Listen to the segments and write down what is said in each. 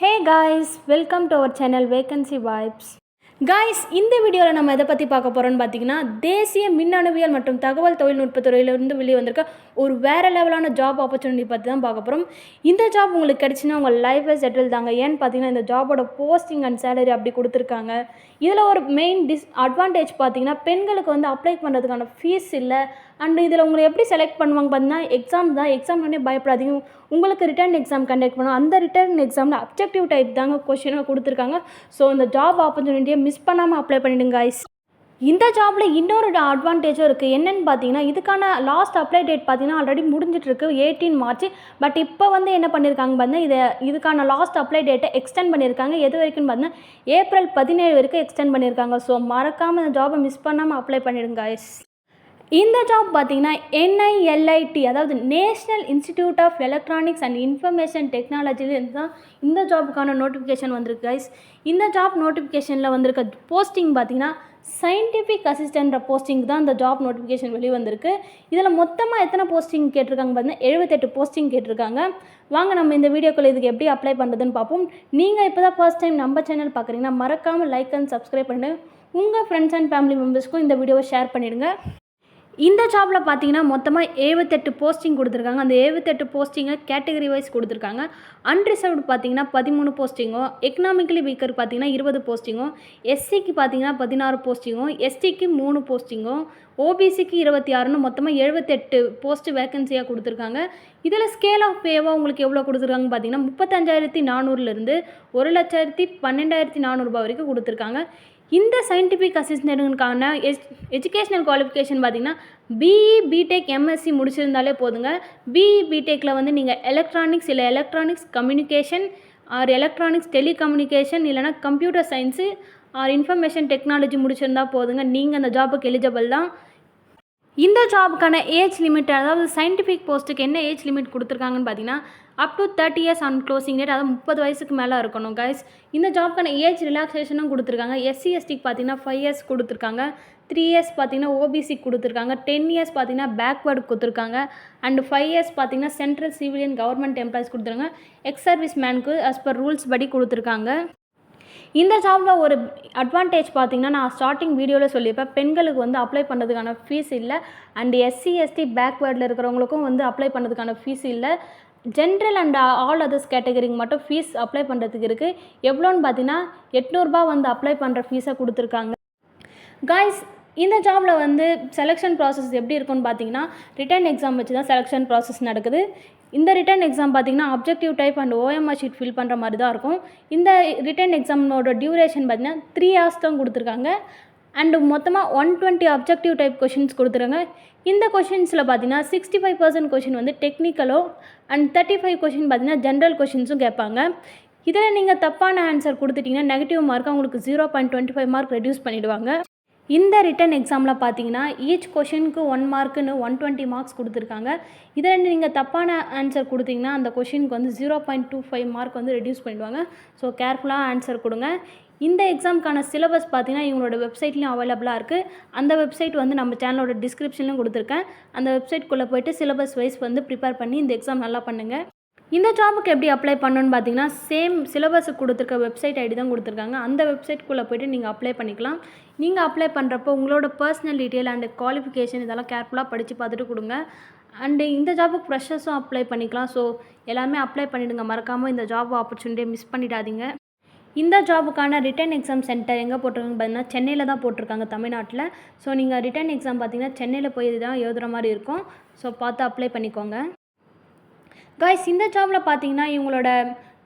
Hey guys welcome to our channel vacancy vibes guys இந்த வீடியோவில் நம்ம எதை பற்றி பார்க்க போகிறோம்னு பார்த்தீங்கன்னா தேசிய மின்னணுவியல் மற்றும் தகவல் தொழில்நுட்பத் துறையிலிருந்து வெளியே வந்திருக்க ஒரு வேறு லெவலான ஜாப் ஆப்பர்ச்சுனிட்டி பற்றி தான் பார்க்க போகிறோம் இந்த ஜாப் உங்களுக்கு கிடச்சின்னா உங்கள் லைஃபை செட்டில் தாங்க. ஏன்னு பார்த்தீங்கன்னா இந்த ஜாபோட போஸ்டிங் அண்ட் சேலரி அப்படி கொடுத்துருக்காங்க. இதில் ஒரு மெயின் டிஸ் அட்வான்டேஜ் பார்த்தீங்கன்னா பெண்களுக்கு வந்து அப்ளை பண்ணுறதுக்கான ஃபீஸ் இல்லை. அண்ட் இதில் உங்களை எப்படி செலக்ட் பண்ணுவாங்க பார்த்தீங்கன்னா எக்ஸாம் தான். எக்ஸாம் உடனே பயப்படாதீங்க. உங்களுக்கு ரிட்டர்ன் எக்ஸாம் கண்டக்ட் பண்ணுவோம் அந்த ரிட்டர்ன் எக்ஸாமில் அப்ஜெக்டிவ் டைப் தாங்க கொஷினாக கொடுத்துருக்காங்க. ஸோ இந்த ஜாப் ஆப்பர்ச்சுனிட்டியை மிஸ் பண்ணாமல் அப்ளை பண்ணிடுங்க ஐஸ் இந்த ஜாபில் இன்னொரு அட்வான்டேஜும் இருக்குது என்னென்னு பார்த்தீங்கன்னா இதுக்கான லாஸ்ட் அப்ளை டேட் பார்த்தீங்கன்னா ஆல்ரெடி முடிஞ்சிட்ருக்கு எயிட்டீன் மார்ச் பட் இப்போ வந்து என்ன பண்ணியிருக்காங்க பார்த்தீங்கன்னா இதை இதுக்கான லாஸ்ட் அப்ளை டேட்டை எக்ஸ்டெண்ட் பண்ணியிருக்காங்க எது வரைக்கும்னு பார்த்தீங்கன்னா ஏப்ரல் பதினேழு வரைக்கும் எக்ஸ்டெண்ட் பண்ணியிருக்காங்க ஸோ மறக்காமல் இந்த ஜாபை மிஸ் பண்ணாமல் அப்ளை பண்ணிடுங்க guys. இந்த ஜாப் பார்த்தீங்கன்னா என்ஐஎல்ஐடி அதாவது national institute of electronics and information டெக்னாலஜிலேருந்து தான் இந்த ஜாபுக்கான நோட்டிஃபிகேஷன் வந்திருக்கு கைஸ் இந்த ஜாப் நோட்டிஃபிகேஷனில் வந்திருக்க போஸ்டிங் பார்த்தீங்கன்னா சயின்டிஃபிக் அசிஸ்டன்ற போஸ்டிங் தான் இந்த ஜாப் நோட்டிஃபிகேஷன் வெளியே வந்திருக்கு. இதில் மொத்தமாக எத்தனை போஸ்டிங் கேட்டிருக்காங்க பார்த்தீங்கன்னா எழுபத்தெட்டு போஸ்டிங் கேட்டிருக்காங்க. வாங்க நம்ம இந்த வீடியோக்குள்ள இதுக்கு எப்படி அப்ளை பண்ணுறதுன்னு பார்ப்போம். நீங்கள் இப்போ தான் ஃபர்ஸ்ட் டைம் நம்ம சேனல் பார்க்குறீங்கன்னா மறக்காமல் லைக் அண்ட் சப்ஸ்கிரைப் பண்ணி உங்கள் ஃப்ரெண்ட்ஸ் அண்ட் ஃபேமிலி மெம்பர்ஸ்க்கும் இந்த வீடியோவை ஷேர் பண்ணிடுங்க. இந்த ஜாபில் பார்த்தீங்கன்னா மொத்தமாக ஏழுபத்தெட்டு போஸ்டிங் கொடுத்துருக்காங்க. அந்த ஏழுபத்தெட்டு போஸ்டிங்கை கேட்டகரி வைஸ் கொடுத்துருக்காங்க. அன்ரிசர்வ்டு பார்த்தீங்கன்னா பதிமூணு போஸ்டிங்கும் எக்கனாமிக்கலி வீக்கர் பார்த்தீங்கன்னா இருபது போஸ்டிங்கும் எஸ்சிக்கு பார்த்தீங்கன்னா பதினாறு போஸ்டிங்கும் எஸ்டிக்கு மூணு போஸ்டிங்கும் ஓபிசிக்கு இருபத்தி ஆறுன்னு மொத்தமாக எழுபத்தெட்டு போஸ்ட் வேகன்சியாக கொடுத்துருக்காங்க. இதில் ஸ்கேல் ஆஃப் பேவாக உங்களுக்கு எவ்வளோ கொடுத்துருக்காங்க பார்த்தீங்கன்னா முப்பத்தஞ்சாயிரத்தி நானூறுலேருந்து ஒரு லட்சத்தி பன்னெண்டாயிரத்தி நானூறுபா வரைக்கும் கொடுத்துருக்காங்க. இந்த சயின்டிஃபிக் அசிஸ்டண்ட்டுக்கான எஜ் எஜுகேஷ்னல் குவாலிஃபிகேஷன் பார்த்தீங்கன்னா பிஇ பிடெக் எம்எஸ்சி முடிச்சிருந்தாலே போதுங்க. பிஇ பிடெக்கில் வந்து நீங்கள் எலக்ட்ரானிக்ஸ் இல்லை electronics communication or electronics telecommunication இல்லைனா computer science or information technology முடிச்சிருந்தா போதுங்க. நீங்கள் அந்த ஜாபுக்கு எலிஜிபிள் தான். இந்த ஜாபுக்கான ஏஜ் லிமிட் அதாவது சயின்டிஃபிக் போஸ்ட்டுக்கு என்ன ஏஜ் லிமிட் கொடுத்துருக்காங்கன்னு பார்த்தீங்கன்னா up to thirty years on closing date அதாவது முப்பது வயசுக்கு மேலே இருக்கணும் கைஸ் இந்த ஜாப்க்கான ஏஜ் ரிலாக்ஸேஷனும் கொடுத்துருக்காங்க. எஸ்சி எஸ்டிக்கு பார்த்தீங்கன்னா ஃபைவ் இயர்ஸ் கொடுத்துருக்காங்க. த்ரீ இயர்ஸ் பார்த்தீங்கன்னா ஓபிசி கொடுத்துருக்காங்க. டென் இயர்ஸ் பார்த்தீங்கன்னா பேக்வேர்டு கொடுத்துருக்காங்க. அண்ட் ஃபைவ் இயர்ஸ் பார்த்தீங்கன்னா சென்ட்ரல் சிவிலியன் கவர்மெண்ட் எம்ப்ளாயிஸ் கொடுத்துருக்காங்க. எக்ஸ் சர்வீஸ் மேனுக்கு அஸ் பர் ரூல்ஸ் படி கொடுத்துருக்காங்க. இந்த ஜாபில் ஒரு அட்வான்டேஜ் பார்த்தீங்கன்னா நான் ஸ்டார்டிங் வீடியோவில் சொல்லியிருப்பேன். பெண்களுக்கு வந்து அப்ளை பண்ணுறதுக்கான ஃபீஸ் இல்லை. அண்ட் எஸ்சி எஸ்டி பேக்வேர்டில் இருக்கிறவங்களுக்கும் வந்து அப்ளை பண்ணுறதுக்கான ஃபீஸ் இல்லை. ஜென்ரல் அண்ட் ஆல் அதர்ஸ் கேட்டகரிக்கு மட்டும் ஃபீஸ் அப்ளை பண்ணுறதுக்கு இருக்குது எவ்வளோன்னு பார்த்தீங்கன்னா எட்நூறுபா வந்து அப்ளை பண்ணுற ஃபீஸை கொடுத்துருக்காங்க. காய்ஸ் இந்த ஜாபில் வந்து செலெக்ஷன் ப்ராசஸ் எப்படி இருக்கும்னு பார்த்தீங்கன்னா ரிட்டர்ன் எக்ஸாம் வச்சு தான் செலெக்ஷன் ப்ராசஸ் நடக்குது. இந்த ரிட்டன் எக்ஸாம் பார்த்தீங்கன்னா objective type and OMR sheet fill பண்ணுற மாதிரி தான் இருக்கும். இந்த ரிட்டன் எக்ஸாமோட டியூரேஷன் பார்த்தீங்கன்னா த்ரீ ஹார்ஸ் தான் கொடுத்துருக்காங்க. அண்டு மொத்தமாக one twenty objective type questions கொடுத்துருங்க இந்த கொஷின்ஸில் பார்த்தீங்கன்னா சிக்ஸ்டி ஃபைவ் பர்சன்ட் கொஷின் வந்து டெக்னிக்கலோ அண்ட் தேர்ட்டி ஃபைவ் கொஷின் பார்த்தீங்கன்னா ஜென்ரல் கொஷின்ஸும் கேட்பாங்க. இதில் நீங்கள் தப்பான ஆன்சர் கொடுத்துட்டிங்கன்னா நெகட்டிவ் மார்க் அவங்களுக்கு zero point twenty five mark reduce பண்ணிவிடுவாங்க இந்த ரிட்டன் எக்ஸாமில் பார்த்தீங்கன்னா ஈச் கொஷினுக்கு ஒன் மார்க்குன்னு ஒன் டுவெண்ட்டி மார்க்ஸ் கொடுத்துருக்காங்க. இதில் நீங்கள் தப்பான ஆன்சர் கொடுத்தீங்கன்னா அந்த கொஷினுக்கு வந்து zero point two five mark வந்து ரெடியூஸ் பண்ணிடுவாங்க. ஸோ கேர்ஃபுல்லாக ஆன்சர் கொடுங்க. இந்த எக்ஸாமுக்கான சிலபஸ் பார்த்தீங்கன்னா இவங்களோட வெப்சைட்லேயும் அவைலபிளாக இருக்குது அந்த வெப்சைட் வந்து நம்ம சேனலோட டிஸ்கிரிப்ஷன்லையும் கொடுத்துருக்கேன். அந்த வெப்சைட்குள்ளே போய்ட்டு சிலபஸ் வைஸ் வந்து ப்ரிப்பேர் பண்ணி இந்த எக்ஸாம் நல்லா பண்ணுங்கள் இந்த ஜாபுக்கு எப்படி அப்ளை பண்ணணும்னு பார்த்தீங்கன்னா சேம் சிலபஸுக்கு கொடுத்துருக்க வெப்சைட் ஐடி தான் கொடுத்துருக்காங்க. அந்த வெப்சைட்குள்ளே போய்ட்டு நீங்கள் அப்ளை பண்ணிக்கலாம். நீங்கள் அப்ளை பண்ணுறப்போ உங்களோட பர்சனல் டீட்டெயில் அண்ட் குவாலிஃபிகேஷன் இதெல்லாம் கேர்ஃபுல்லாக படித்து பார்த்துட்டு கொடுங்க. அண்டு இந்த ஜாபுக்கு ஃப்ரெஷர்ஸும் அப்ளை பண்ணிக்கலாம். ஸோ எல்லாமே அப்ளை பண்ணிவிடுங்க மறக்காமல் இந்த ஜாப் ஆப்பர்ச்சுனிட்டியை மிஸ் பண்ணிடாதீங்க. இந்த ஜாபுக்கான ரிட்டன் எக்ஸாம் சென்டர் எங்கே போட்டிருக்காங்க பார்த்தீங்கன்னா சென்னையில் தான் போட்டிருக்காங்க தமிழ்நாட்டில். ஸோ நீங்கள் ரிட்டன் எக்ஸாம் பார்த்தீங்கன்னா சென்னையில் போய் தான் எழுதுகிற மாதிரி இருக்கும். ஸோ பார்த்து அப்ளை பண்ணிக்கோங்க. காய்ஸ் இந்த ஜாபில் பார்த்தீங்கன்னா இவங்களோட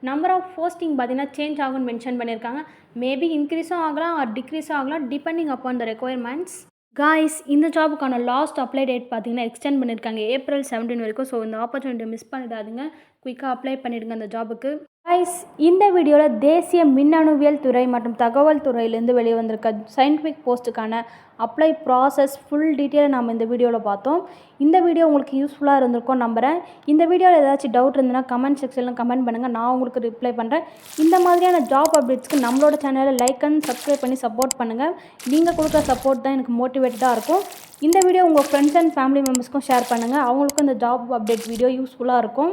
நம்பர் ஆஃப் போஸ்டிங் பார்த்தீங்கன்னா சேஞ்ச் ஆகும்னு மென்ஷன் பண்ணியிருக்காங்க மேபி இன்க்ரீஸும் ஆகலாம் ஆர் டிக்ரீஸும் ஆகலாம் depending upon the requirements guys இந்த ஜாபுக்கான லாஸ்ட் அப்ளை டேட் பார்த்தீங்கன்னா எக்ஸ்டெண்ட் பண்ணியிருக்காங்க ஏப்ரல் செவன்டீன் வரைக்கும். ஸோ இந்த ஆப்பர்ச்சுனிட்டி மிஸ் பண்ணிடாதீங்க குயிக்காக அப்ளை பண்ணிடுங்க அந்த ஜாபுக்கு காய்ஸ் இந்த வீடியோவில் தேசிய மின்னணுவியல் துறை மற்றும் தகவல் துறையிலேருந்து வெளியே வந்திருக்க சயின்டிஃபிக் போஸ்ட்டுக்கான அப்ளை ப்ராசஸ் ஃபுல் டீட்டெயிலை நம்ம இந்த வீடியோவில் பார்த்தோம். இந்த வீடியோ உங்களுக்கு யூஸ்ஃபுல்லாக இருந்திருக்கும் நம்புகிறேன் இந்த வீடியோவில் ஏதாச்சும் டவுட் இருந்ததுன்னா கமெண்ட் செக்ஷனில் கமெண்ட் பண்ணுங்கள் நான் உங்களுக்கு ரிப்ளை பண்ணுறேன் இந்த மாதிரியான ஜாப் அப்டேட்ஸ்க்கு நம்மளோட சேனலை லைக் அண்ட் சப்ஸ்கிரைப் பண்ணி சப்போர்ட் பண்ணுங்கள் நீங்கள் கொடுக்குற சப்போர்ட் தான் எனக்கு மோட்டிவேட்டடாக இருக்கும். இந்த வீடியோ உங்கள் ஃப்ரெண்ட்ஸ் அண்ட் ஃபேமிலி மெம்பர்ஸ்க்கும் ஷேர் பண்ணுங்கள் அவங்களுக்கும் இந்த ஜாப் அப்டேட் வீடியோ யூஸ்ஃபுல்லாக இருக்கும்.